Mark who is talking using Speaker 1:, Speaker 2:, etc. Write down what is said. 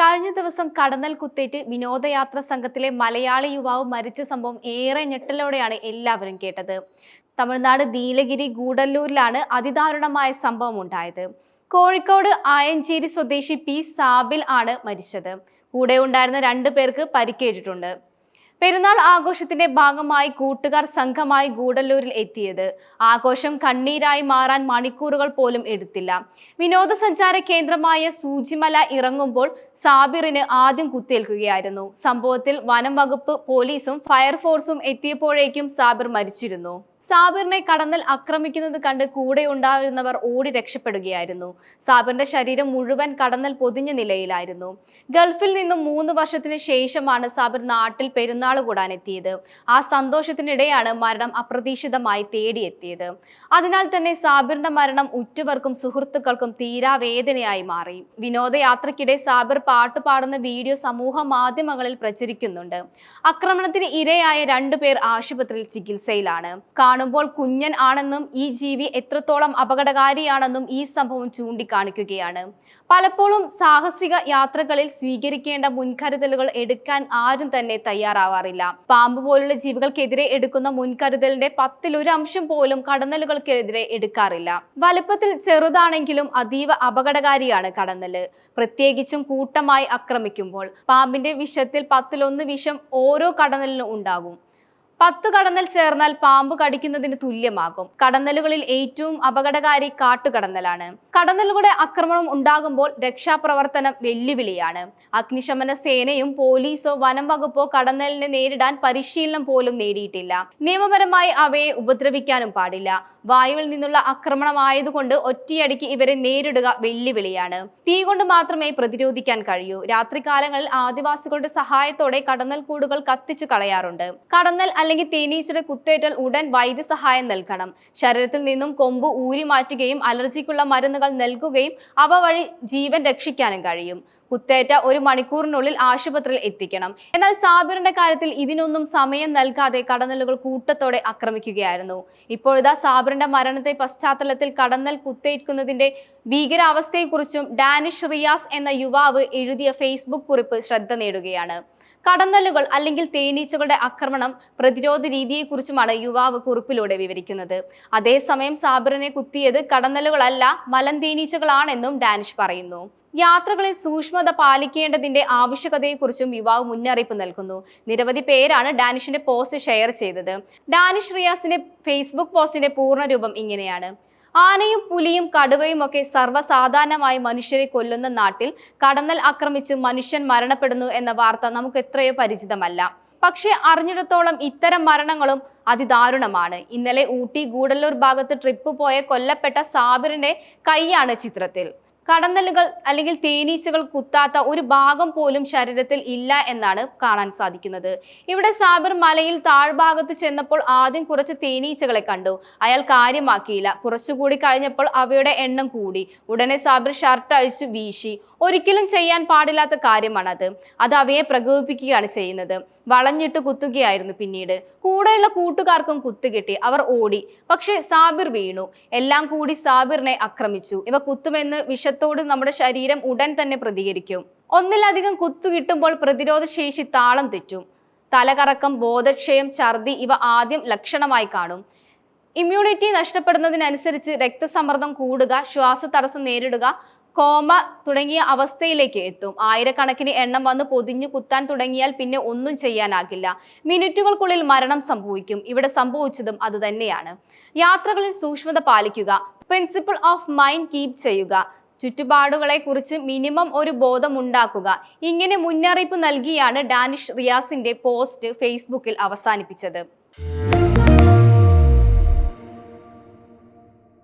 Speaker 1: കഴിഞ്ഞ ദിവസം കടന്നൽ കുത്തേറ്റ് വിനോദയാത്ര സംഘത്തിലെ മലയാളി യുവാവ് മരിച്ച സംഭവം ഏറെ ഞെട്ടലോടെയാണ് എല്ലാവരും കേട്ടത്. തമിഴ്നാട് നീലഗിരി ഗൂഡല്ലൂരിലാണ് അതിദാരുണമായ സംഭവം ഉണ്ടായത്. കോഴിക്കോട് ആയഞ്ചേരി സ്വദേശി പി സാബിൽ ആണ് മരിച്ചത്. കൂടെ ഉണ്ടായിരുന്ന രണ്ടു പേർക്ക് പരിക്കേറ്റിട്ടുണ്ട്. പെരുന്നാൾ ആഘോഷത്തിന്റെ ഭാഗമായി കൂട്ടുകാർ സംഘമായി ഗൂഡല്ലൂരിൽ എത്തിയത്. ആഘോഷം കണ്ണീരായി മാറാൻ മണിക്കൂറുകൾ പോലും എടുത്തില്ല. വിനോദസഞ്ചാര കേന്ദ്രമായ സൂചിമല ഇറങ്ങുമ്പോൾ സാബിറിന് ആദ്യം കുത്തേൽക്കുകയായിരുന്നു സംഭവത്തിൽ വനം വകുപ്പ് പോലീസും ഫയർഫോഴ്സും എത്തിയപ്പോഴേക്കും സാബിർ മരിച്ചിരുന്നു. സാബിറിനെ കടന്നൽ ആക്രമിക്കുന്നത് കണ്ട് കൂടെ ഉണ്ടായിരുന്നവർ ഓടി രക്ഷപ്പെടുകയായിരുന്നു. സാബിറിന്റെ ശരീരം മുഴുവൻ കടന്നൽ പൊതിഞ്ഞ നിലയിലായിരുന്നു. ഗൾഫിൽ നിന്നും മൂന്ന് വർഷത്തിന് ശേഷമാണ് സാബിർ നാട്ടിൽ പെരുന്നാൾ കൂടാനെത്തിയത്. ആ സന്തോഷത്തിനിടെയാണ് മരണം അപ്രതീക്ഷിതമായി തേടിയെത്തിയത്. അതിനാൽ തന്നെ സാബിറിന്റെ മരണം ഉറ്റവർക്കും സുഹൃത്തുക്കൾക്കും തീരാവേദനയായി മാറി. വിനോദയാത്രയ്ക്കിടെ സാബിർ പാട്ട് പാടുന്ന വീഡിയോ സമൂഹ മാധ്യമങ്ങളിൽ പ്രചരിക്കുന്നുണ്ട്. ആക്രമണത്തിന് ഇരയായ രണ്ടുപേർ ആശുപത്രിയിൽ ചികിത്സയിലാണ്. കാണുമ്പോൾ കുഞ്ഞൻ ആണെന്നും ഈ ജീവി എത്രത്തോളം അപകടകാരിയാണെന്നും ഈ സംഭവം ചൂണ്ടിക്കാണിക്കുകയാണ്. പലപ്പോഴും സാഹസിക യാത്രകളിൽ സ്വീകരിക്കേണ്ട മുൻകരുതലുകൾ എടുക്കാൻ ആരും തന്നെ തയ്യാറാവാറില്ല. പാമ്പ് പോലുള്ള ജീവികൾക്കെതിരെ എടുക്കുന്ന മുൻകരുതലിന്റെ പത്തിലൊരു അംശം പോലും കടന്നലുകൾക്കെതിരെ എടുക്കാറില്ല. വലുപ്പത്തിൽ ചെറുതാണെങ്കിലും അതീവ അപകടകാരിയാണ് കടന്നൽ. പ്രത്യേകിച്ചും കൂട്ടമായി ആക്രമിക്കുമ്പോൾ പാമ്പിന്റെ വിഷത്തിൽ പത്തിലൊന്ന് വിഷം ഓരോ കടന്നലിനും ഉണ്ടാകും. പത്ത് കടന്നൽ ചേർന്നാൽ പാമ്പ് കടിക്കുന്നതിന് തുല്യമാകും. കടന്നലുകളിൽ ഏറ്റവും അപകടകാരി കാട്ടുകടന്നലാണ്. കടന്നലുകളുടെ ആക്രമണം ഉണ്ടാകുമ്പോൾ രക്ഷാപ്രവർത്തനം വെല്ലുവിളിയാണ്. അഗ്നിശമന സേനയും പോലീസോ വനം വകുപ്പോ കടന്നലിനെ നേരിടാൻ പരിശീലനം പോലും നേടിയിട്ടില്ല. നിയമപരമായി അവയെ ഉപദ്രവിക്കാനും പാടില്ല. വായുവിൽ നിന്നുള്ള ആക്രമണമായതുകൊണ്ട് ഒറ്റയടിക്ക് ഇവരെ നേരിടുക വെല്ലുവിളിയാണ്. തീ കൊണ്ട് മാത്രമേ പ്രതിരോധിക്കാൻ കഴിയൂ. രാത്രികാലങ്ങളിൽ ആദിവാസികളുടെ സഹായത്തോടെ കടന്നൽ കൂടുകൾ കത്തിച്ചു കളയാറുണ്ട്. കടന്നൽ അല്ലെങ്കിൽ തേനീച്ചയുടെ കുത്തേറ്റാൽ ഉടൻ വൈദ്യസഹായം നൽകണം. ശരീരത്തിൽ നിന്നും കൊമ്പ് ഊരി മാറ്റുകയും അലർജിക്കുള്ള മരുന്നുകൾ നൽകുകയും അവ വഴി ജീവൻ രക്ഷിക്കാനും കഴിയും. കുത്തേറ്റ ഒരു മണിക്കൂറിനുള്ളിൽ ആശുപത്രിയിൽ എത്തിക്കണം. എന്നാൽ സാബിറിന്റെ കാര്യത്തിൽ ഇതിനൊന്നും സമയം നൽകാതെ കടന്നലുകൾ കൂട്ടത്തോടെ ആക്രമിക്കുകയായിരുന്നു. ഇപ്പോഴിതാ സാബിറിന്റെ മരണത്തെ പശ്ചാത്തലത്തിൽ കടന്നൽ കുത്തേക്കുന്നതിന്റെ ഭീകരാവസ്ഥയെക്കുറിച്ചും ഡാനിഷ് റിയാസ് എന്ന യുവാവ് എഴുതിയ ഫേസ്ബുക്ക് കുറിപ്പ് ശ്രദ്ധ നേടുകയാണ്. കടന്നലുകൾ അല്ലെങ്കിൽ തേനീച്ചകളുടെ ആക്രമണം പ്രതിരോധ രീതിയെക്കുറിച്ചുമാണ് യുവാവ് കുറിപ്പിലൂടെ വിവരിക്കുന്നത്. അതേസമയം സാബിറിനെ കുത്തിയത് കടന്നലുകളല്ല മലന്തേനീച്ചകളാണെന്നും ഡാനിഷ് പറയുന്നു. യാത്രകളിൽ സൂക്ഷ്മത പാലിക്കേണ്ടതിന്റെ ആവശ്യകതയെക്കുറിച്ചും യുവാവ് മുന്നറിയിപ്പ് നൽകുന്നു. നിരവധി പേരാണ് ഡാനിഷിന്റെ പോസ്റ്റ് ഷെയർ ചെയ്തത്. ഡാനിഷ് റിയാസിന്റെ ഫേസ്ബുക്ക് പോസ്റ്റിന്റെ പൂർണരൂപം ഇങ്ങനെയാണ്. ആനയും പുലിയും കടുവയും ഒക്കെ സർവസാധാരണമായി മനുഷ്യരെ കൊല്ലുന്ന നാട്ടിൽ കടന്നൽ ആക്രമിച്ച് മനുഷ്യൻ മരണപ്പെടുന്നു എന്ന വാർത്ത നമുക്ക് എത്രയോ പരിചിതമല്ല. പക്ഷേ അറിഞ്ഞിടത്തോളം ഇത്തരം മരണങ്ങളും അതിദാരുണമാണ്. ഇന്നലെ ഊട്ടി ഗൂഡല്ലൂർ ഭാഗത്ത് ട്രിപ്പ് പോയ കൊല്ലപ്പെട്ട സാബിറിന്റെ കൈയാണ് ചിത്രത്തിൽ. കടന്നലുകൾ അല്ലെങ്കിൽ തേനീച്ചകൾ കുത്താത്ത ഒരു ഭാഗം പോലും ശരീരത്തിൽ ഇല്ല എന്നാണ് കാണാൻ സാധിക്കുന്നത്. ഇവിടെ സാബിർ മലയിൽ താഴ്ഭാഗത്ത് ചെന്നപ്പോൾ ആദ്യം കുറച്ച് തേനീച്ചകളെ കണ്ടു. അയാൾ കാര്യമാക്കിയില്ല. കുറച്ചുകൂടി കഴിഞ്ഞപ്പോൾ അവയുടെ എണ്ണം കൂടി. ഉടനെ സാബിർ ഷർട്ട് അഴിച്ച് വീശി. ഒരിക്കലും ചെയ്യാൻ പാടില്ലാത്ത കാര്യമാണത്. അത് അവയെ പ്രകോപിപ്പിക്കുകയാണ് ചെയ്യുന്നത്. വളഞ്ഞിട്ട് കുത്തുകയായിരുന്നു പിന്നീട്. കൂടെയുള്ള കൂട്ടുകാർക്കും കുത്തുകിട്ടി അവർ ഓടി. പക്ഷേ സാബിർ വീണു. എല്ലാം കൂടി സാബിറിനെ ആക്രമിച്ചു. ഇവ കുത്തുമെന്ന് വിഷത്തോട് നമ്മുടെ ശരീരം ഉടൻ തന്നെ പ്രതികരിക്കും. ഒന്നിലധികം കുത്തു കിട്ടുമ്പോൾ പ്രതിരോധ ശേഷി താളം തെറ്റും. തലകറക്കം ബോധക്ഷയം ഛർദി ഇവ ആദ്യം ലക്ഷണമായി കാണും. ഇമ്മ്യൂണിറ്റി നഷ്ടപ്പെടുന്നതിനനുസരിച്ച് രക്തസമ്മർദ്ദം കൂടുക ശ്വാസതടസ്സം നേരിടുക കോമ തുടങ്ങിയ അവസ്ഥയിലേക്ക് എത്തും. ആയിരക്കണക്കിന് എണ്ണം വന്ന് പൊതിഞ്ഞു കുത്താൻ തുടങ്ങിയാൽ പിന്നെ ഒന്നും ചെയ്യാനാകില്ല. മിനിറ്റുകൾക്കുള്ളിൽ മരണം സംഭവിക്കും. ഇവിടെ സംഭവിച്ചതും അത് തന്നെയാണ്. യാത്രകളിൽ സൂക്ഷ്മത പാലിക്കുക. പ്രിൻസിപ്പിൾ ഓഫ് മൈൻഡ് കീപ് ചെയ്യുക. ചുറ്റുപാടുകളെ കുറിച്ച് മിനിമം ഒരു ബോധം ഉണ്ടാക്കുക ഇങ്ങനെ മുന്നറിയിപ്പ് നൽകിയാണ് ഡാനിഷ് റിയാസിന്റെ പോസ്റ്റ് ഫേസ്ബുക്കിൽ അവസാനിപ്പിച്ചത്.